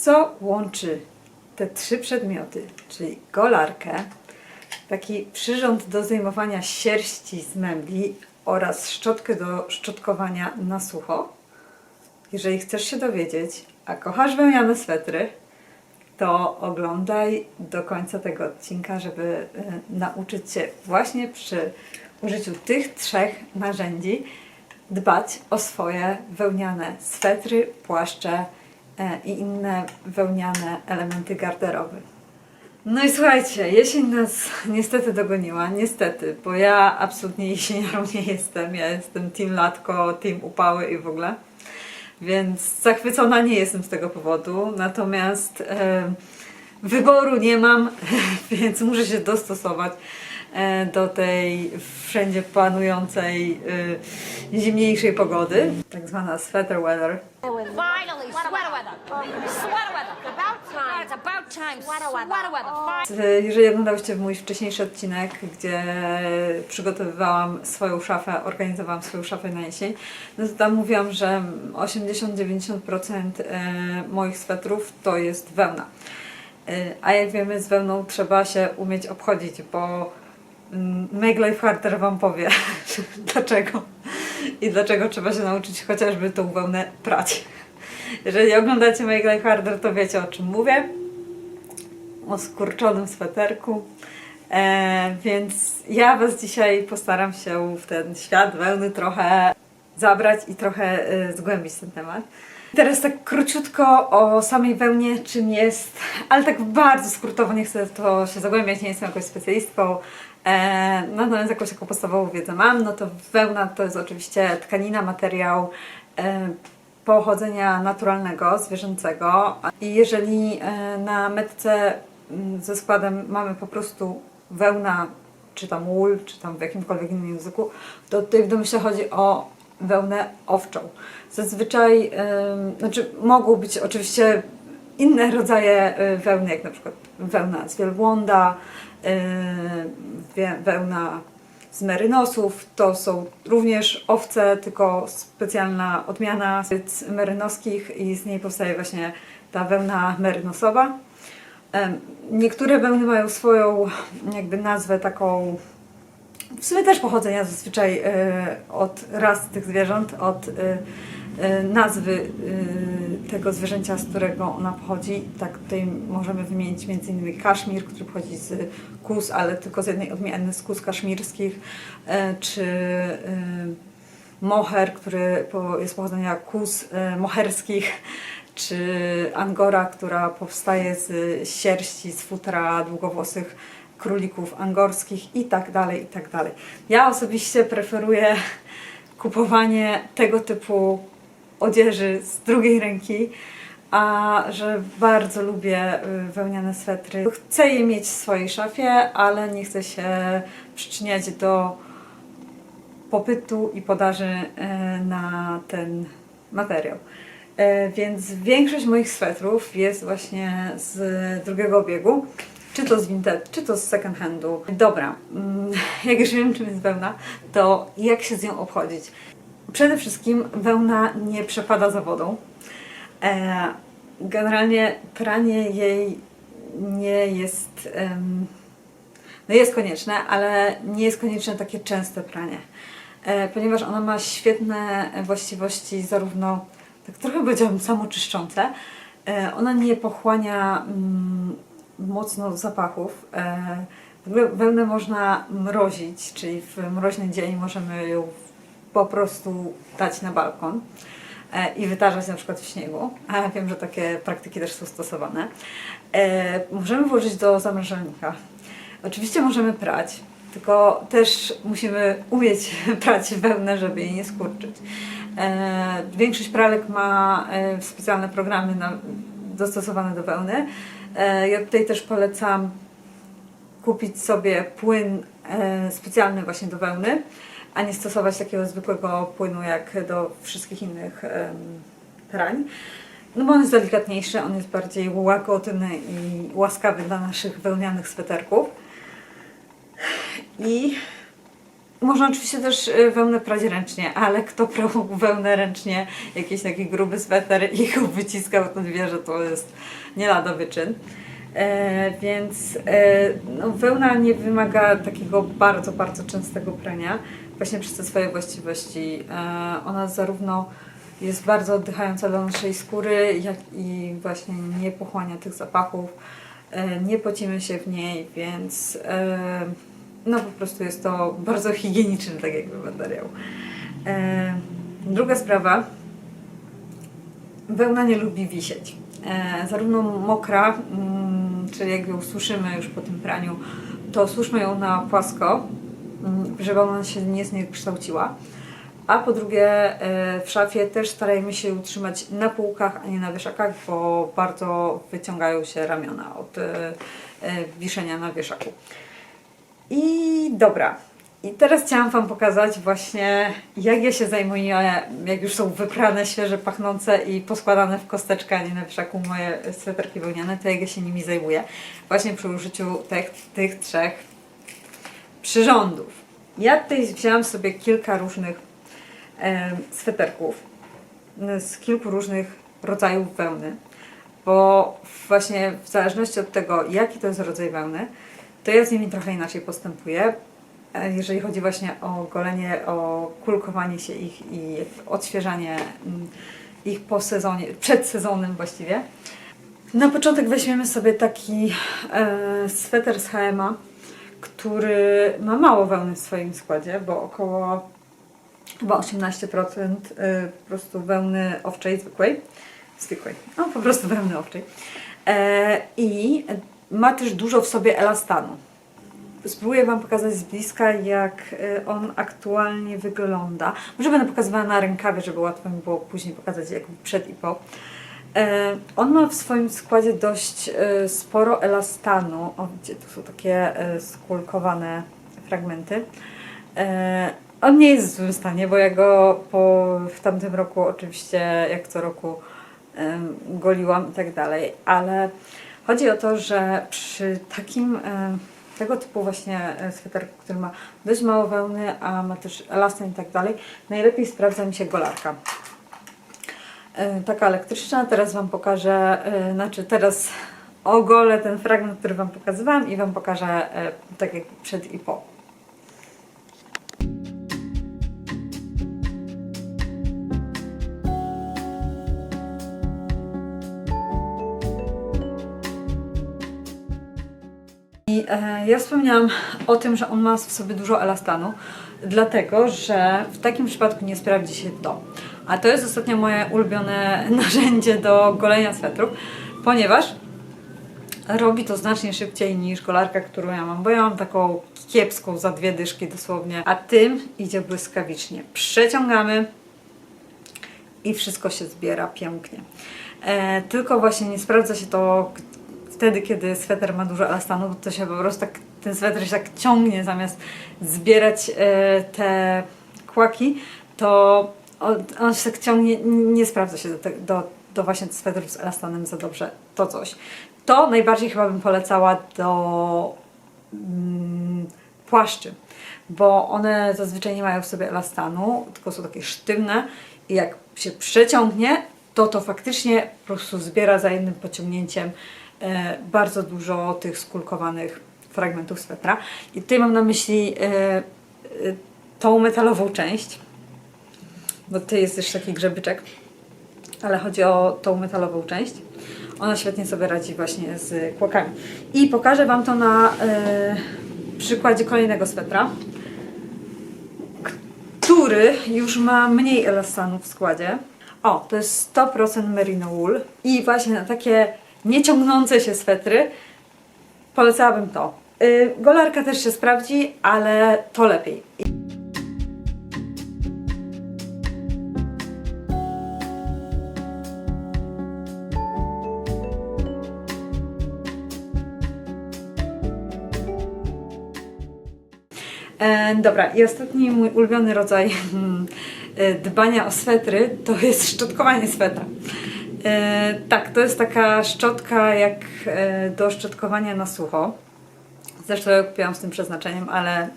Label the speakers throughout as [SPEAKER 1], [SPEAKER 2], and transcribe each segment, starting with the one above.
[SPEAKER 1] co łączy te trzy przedmioty, czyli golarkę, taki przyrząd do zdejmowania sierści z mebli oraz szczotkę do szczotkowania na sucho. Jeżeli chcesz się dowiedzieć, a kochasz wełniane swetry, to oglądaj do końca tego odcinka, żeby y, nauczyć się właśnie przy użyciu tych trzech narzędzi dbać o swoje wełniane swetry, płaszcze i inne wełniane elementy garderoby. No i słuchajcie, jesień nas niestety dogoniła, niestety, bo ja absolutnie jesieniarą nie jestem. Ja jestem team latko, team upały i w ogóle. Więc zachwycona nie jestem z tego powodu. Natomiast e, wyboru nie mam, więc muszę się dostosować e, do tej wszędzie panującej e, zimniejszej pogody, tak zwana sweater weather.
[SPEAKER 2] Finally, sweater weather. Sweater weather. About time. It's about time. Sweater weather.
[SPEAKER 1] Jeżeli oglądałyście mój wcześniejszy odcinek, gdzie przygotowywałam swoją szafę, organizowałam swoją szafę na jesień, no to tam mówiłam, że 80-90% e, moich swetrów to jest wełna. E, A jak wiemy, z wełną trzeba się umieć obchodzić, bo mm, Meg Lifeharter Wam powie dlaczego i dlaczego trzeba się nauczyć chociażby tą wełnę prać. Jeżeli oglądacie Meg Lifeharter, to wiecie o czym mówię o skurczonym sweterku. E, więc ja Was dzisiaj postaram się w ten świat wełny trochę zabrać i trochę e, zgłębić ten temat. Teraz tak króciutko o samej wełnie, czym jest, ale tak bardzo skrótowo, nie chcę to się zagłębiać, nie jestem jakąś specjalistką, e, natomiast jakąś taką podstawową wiedzę mam, no to wełna to jest oczywiście tkanina, materiał, e, pochodzenia naturalnego, zwierzęcego. I jeżeli e, na metce ze składem mamy po prostu wełna, czy tam wool, czy tam w jakimkolwiek innym języku, to tutaj w domyśle chodzi o wełnę owczą. Zazwyczaj, em, znaczy mogą być oczywiście inne rodzaje e, wełny, jak na przykład wełna z wielbłąda, wie- wełna z merynosów. To są również owce, tylko specjalna odmiana z merynoskich i z niej powstaje właśnie ta wełna merynosowa. Niektóre wełny mają swoją jakby nazwę taką w sumie też pochodzenia zazwyczaj e, od ras tych zwierząt, od e, nazwy e, tego zwierzęcia, z którego ona pochodzi. Tak tutaj możemy wymienić m.in. kaszmir, który pochodzi z kus, ale tylko z jednej odmiany z kus kaszmirskich, e, czy moher, który jest pochodzenia kus moherskich, czy angora, która powstaje z sierści, z futra długowłosych królików angorskich i tak dalej, i tak dalej. Ja osobiście preferuję kupowanie tego typu odzieży z drugiej ręki, a że bardzo lubię y, wełniane swetry. Chcę je mieć w swojej szafie, ale nie chcę się przyczyniać do popytu i podaży e, na ten materiał. E, Więc większość moich swetrów jest właśnie z drugiego obiegu, czy to z vintage, czy to z second handu. Dobra, mm, jak już wiem czym jest wełna, to jak się z nią obchodzić? Przede wszystkim wełna nie przepada za wodą. E, Generalnie pranie jej nie jest no jest konieczne, ale nie jest konieczne takie częste pranie, e, ponieważ ona ma świetne właściwości zarówno, tak trochę powiedziałabym, samoczyszczące. E, ona nie pochłania mm, mocno zapachów. W ogóle wełnę można mrozić, czyli w mroźny dzień możemy ją po prostu dać na balkon e, i wytarzać na przykład w śniegu. A wiem, że takie praktyki też są stosowane. E, możemy włożyć do zamrażalnika. Oczywiście możemy prać, tylko też musimy umieć prać wełnę, żeby jej nie skurczyć. E, większość pralek ma specjalne programy dostosowane do wełny. Ja tutaj też polecam kupić sobie płyn specjalny właśnie do wełny, a nie stosować takiego zwykłego płynu jak do wszystkich innych prań. No bo on jest delikatniejszy, on jest bardziej łagodny i łaskawy dla naszych wełnianych sweterków. I Można oczywiście też y, wełnę prać ręcznie, ale kto prał wełnę ręcznie, jakiś taki gruby sweter i go wyciskał, to wie, że to jest nie lada wyczyn. E, więc e, no, wełna nie wymaga takiego bardzo, bardzo częstego prania, właśnie przez te swoje właściwości. E, ona zarówno jest bardzo oddychająca dla naszej skóry, jak i właśnie nie pochłania tych zapachów. E, nie pocimy się w niej, więc e, no po prostu jest to bardzo higieniczny tak jakby materiał. Druga sprawa, wełna nie lubi wisieć. Zarówno mokra, mm, czyli jak ją suszymy już po tym praniu, to suszmy ją na płasko, żeby ona się nie zniekształciła. A po drugie, e, w szafie też starajmy się utrzymać na półkach, a nie na wieszakach, bo bardzo wyciągają się ramiona od e, e, wiszenia na wieszaku. I dobra. I teraz chciałam Wam pokazać właśnie, jak ja się zajmuję, jak już są wyprane, świeże, pachnące i poskładane w kosteczkę, a nie na wieszaku moje sweterki wełniane, to jak ja się nimi zajmuję. Właśnie przy użyciu tych, tych trzech przyrządów. Ja tutaj wzięłam sobie kilka różnych em, sweterków z kilku różnych rodzajów wełny, bo właśnie w zależności od tego, jaki to jest rodzaj wełny, to ja z nimi trochę inaczej postępuję. E, Jeżeli chodzi właśnie o golenie, o kulkowanie się ich i odświeżanie mm, ich po sezonie, przed sezonem właściwie. Na początek weźmiemy sobie taki e, sweter z H&M, który ma mało wełny w swoim składzie, bo około chyba 18% y, po prostu wełny owczej zwykłej. Zwykłej. No po prostu wełny owczej. E, I ma też dużo w sobie elastanu. Spróbuję Wam pokazać z bliska, jak y, on aktualnie wygląda. Może będę pokazywała na rękawie, żeby łatwo mi było później pokazać jakby przed i po. E, On ma w swoim składzie dość e, sporo elastanu. O, gdzie tu są takie e, skulkowane fragmenty. On nie jest w złym stanie, bo ja go po, w tamtym roku oczywiście, jak co roku, goliłam i tak dalej, ale chodzi o to, że przy takim tego typu właśnie sweterku, który ma dość mało wełny, a ma też elastan i tak dalej, najlepiej sprawdza mi się golarka. E, taka elektryczna. Teraz Wam pokażę, e, znaczy teraz ogolę ten fragment, który Wam pokazywałam i Wam pokażę e, tak jak przed i po. I ja wspomniałam o tym, że on ma w sobie dużo elastanu, dlatego że w takim przypadku nie sprawdzi się to. A to jest ostatnio moje ulubione narzędzie do golenia swetrów, ponieważ robi to znacznie szybciej niż golarka, którą ja mam, bo ja mam taką kiepską za dwie dyszki dosłownie, a tym idzie błyskawicznie. Przeciągamy i wszystko się zbiera pięknie. E, tylko właśnie nie sprawdza się to wtedy, kiedy sweter ma dużo elastanu, bo to się po prostu tak, ten sweter się tak ciągnie zamiast zbierać e, te kłaki, to on, się tak ciągnie, nie sprawdza się do, te, do, do właśnie sweterów z elastanem za dobrze to coś. To najbardziej chyba bym polecała do mm, płaszczy, bo one zazwyczaj nie mają w sobie elastanu, tylko są takie sztywne i jak się przeciągnie, to to faktycznie po prostu zbiera za jednym pociągnięciem e, bardzo dużo tych skulkowanych fragmentów swetra. I tutaj mam na myśli e, e, tą metalową część, bo tutaj jest też taki grzebyczek, ale chodzi o tą metalową część. Ona świetnie sobie radzi właśnie z kłakami. I pokażę Wam to na e, przykładzie kolejnego swetra, który już ma mniej elastanu w składzie. O, to jest 100% merino wool i właśnie na takie nieciągnące się swetry polecałabym to. Y, golarka też się sprawdzi, ale to lepiej. E, dobra, i ostatni mój ulubiony rodzaj mm, e, dbania o swetry to jest szczotkowanie swetra. E, tak, to jest taka szczotka jak e, do szczotkowania na sucho. Zresztą ja kupiłam z tym przeznaczeniem, ale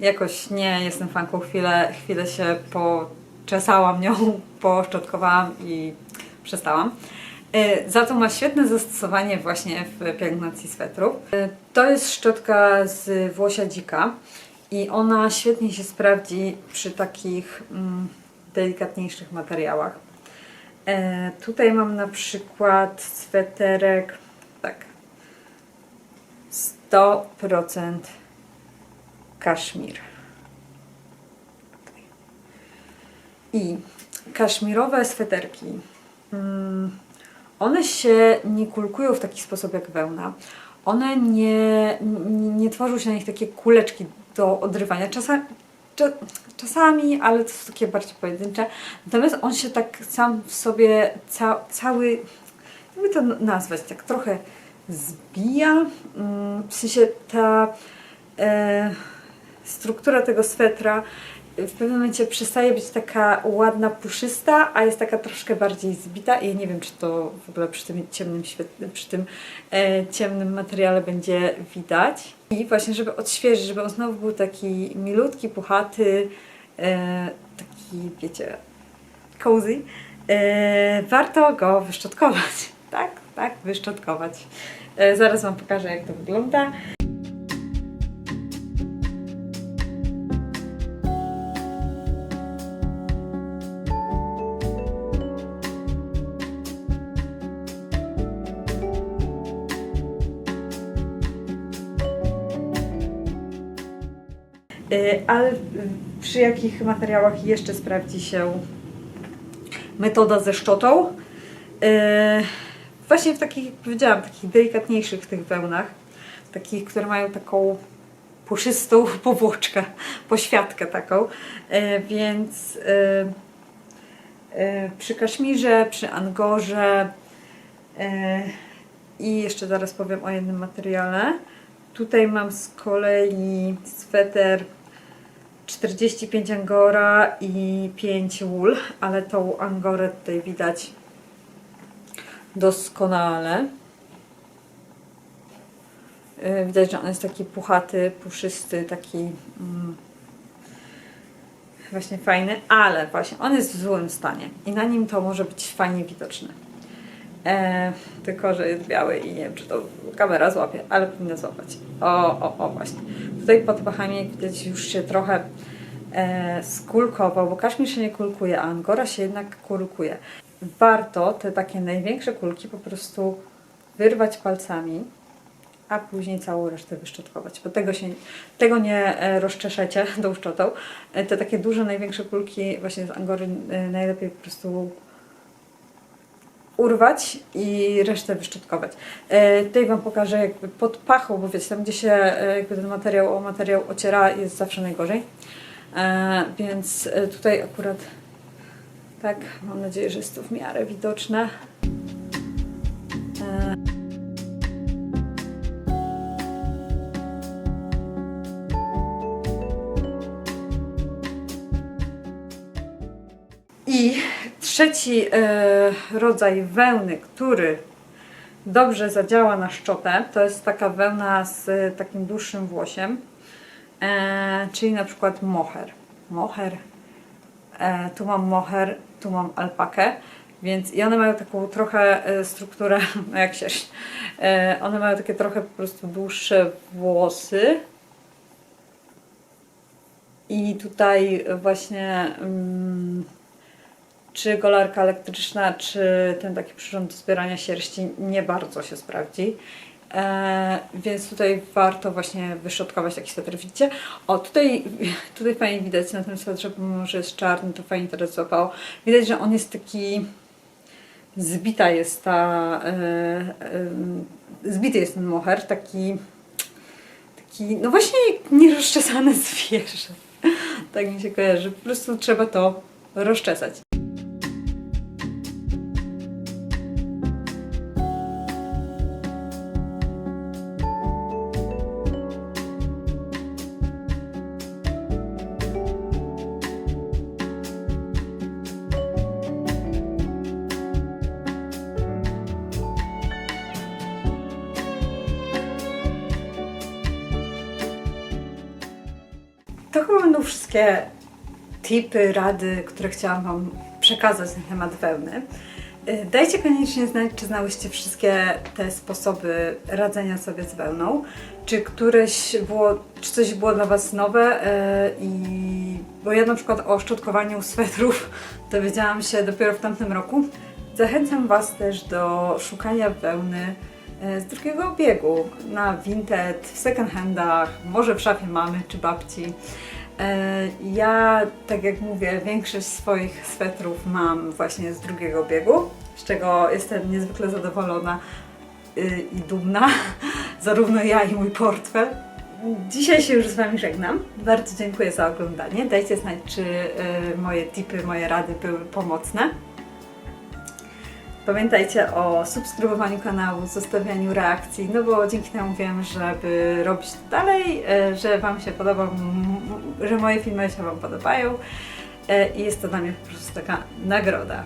[SPEAKER 1] jakoś nie jestem fanką. Chwilę, chwilę się poczesałam nią, poszczotkowałam i przestałam. E, Za to ma świetne zastosowanie właśnie w pielęgnacji swetrów. E, To jest szczotka z włosia dzika i ona świetnie się sprawdzi przy takich mm, delikatniejszych materiałach. E, tutaj mam na przykład sweterek, tak, 100% kaszmir. I kaszmirowe sweterki, mm, one się nie kulkują w taki sposób jak wełna. One nie, nie, nie tworzą się na nich takie kuleczki do odrywania. Czasami, cza, czasami, ale to są takie bardziej pojedyncze. Natomiast on się tak sam w sobie ca, cały, jakby to nazwać, tak trochę zbija. Mm, W sensie ta e, struktura tego swetra w pewnym momencie przestaje być taka ładna, puszysta, a jest taka troszkę bardziej zbita i ja nie wiem, czy to w ogóle przy tym ciemnym, przy tym e, ciemnym materiale będzie widać. I właśnie, żeby odświeżyć, żeby on znowu był taki milutki, puchaty, e, taki, wiecie, cozy, e, warto go wyszczotkować. Tak, tak, wyszczotkować. E, zaraz Wam pokażę, jak to wygląda. Ale y, przy jakich materiałach jeszcze sprawdzi się metoda ze szczotą? Y, Właśnie w takich, jak powiedziałam, takich delikatniejszych tych wełnach, takich, które mają taką puszystą powłoczkę, poświatkę taką, Y, więc przy kaszmirze, przy angorze i jeszcze zaraz powiem o jednym materiale. Tutaj mam z kolei sweter 45 angora i 5 wool, ale tą angorę tutaj widać doskonale. Yy, Widać, że on jest taki puchaty, puszysty, taki mm, właśnie fajny, ale właśnie on jest w złym stanie i na nim to może być fajnie widoczne. E, tylko, że jest biały i nie wiem, czy to kamera złapie, ale powinna złapać. O, o, o, właśnie. Tutaj pod pachami, jak widać, już się trochę e, skulkował, bo kaszmir się nie kulkuje, a angora się jednak kulkuje. Warto te takie największe kulki po prostu wyrwać palcami, a później całą resztę wyszczotkować, bo tego, się, tego nie e, rozczeszecie tą. E, Te takie duże, największe kulki właśnie z angory e, najlepiej po prostu urwać i resztę wyszczotkować. E, tutaj Wam pokażę jakby pod pachą, bo wiecie, tam gdzie się e, jakby ten materiał o materiał ociera jest zawsze najgorzej. E, więc tutaj akurat tak, mam nadzieję, że jest to w miarę widoczne. Trzeci e, rodzaj wełny, który dobrze zadziała na szczotę, to jest taka wełna z e, takim dłuższym włosiem, e, czyli na przykład moher. Moher. Tu mam moher, tu mam alpakę, więc i one mają taką trochę strukturę, no jak sierść. One mają takie trochę po prostu dłuższe włosy. I tutaj właśnie mm, czy golarka elektryczna, czy ten taki przyrząd do zbierania sierści nie bardzo się sprawdzi. E, więc tutaj warto właśnie wyszczotkować taki sweter. Widzicie? O, tutaj, tutaj fajnie widać na tym swetrze, pomimo że jest czarny, to fajnie teraz złapało. Widać, że on jest taki zbita jest ta e, e, zbity jest ten moher, taki taki, no właśnie nierozczesane zwierzę. Tak mi się kojarzy. Po prostu trzeba to rozczesać. To chyba będą wszystkie tipy, rady, które chciałam Wam przekazać na temat wełny. Y, Dajcie koniecznie znać, czy znałyście wszystkie te sposoby radzenia sobie z wełną, czy któreś było, czy coś było dla Was nowe y, i bo ja na przykład o szczotkowaniu swetrów dowiedziałam się dopiero w tamtym roku. Zachęcam Was też do szukania wełny z drugiego obiegu na Vinted, w second handach, może w szafie mamy czy babci. E, Ja, tak jak mówię, większość swoich swetrów mam właśnie z drugiego obiegu, z czego jestem niezwykle zadowolona y, i dumna, zarówno ja i mój portfel. Dzisiaj się już z Wami żegnam. Bardzo dziękuję za oglądanie. Dajcie znać, czy y, moje tipy, moje rady były pomocne. Pamiętajcie o subskrybowaniu kanału, zostawianiu reakcji, no bo dzięki temu wiem, żeby robić dalej, e, że Wam się podoba, że moje filmy się Wam podobają e, i jest to dla mnie po prostu taka nagroda.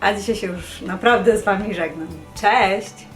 [SPEAKER 1] A dzisiaj się już naprawdę z Wami żegnam. Cześć!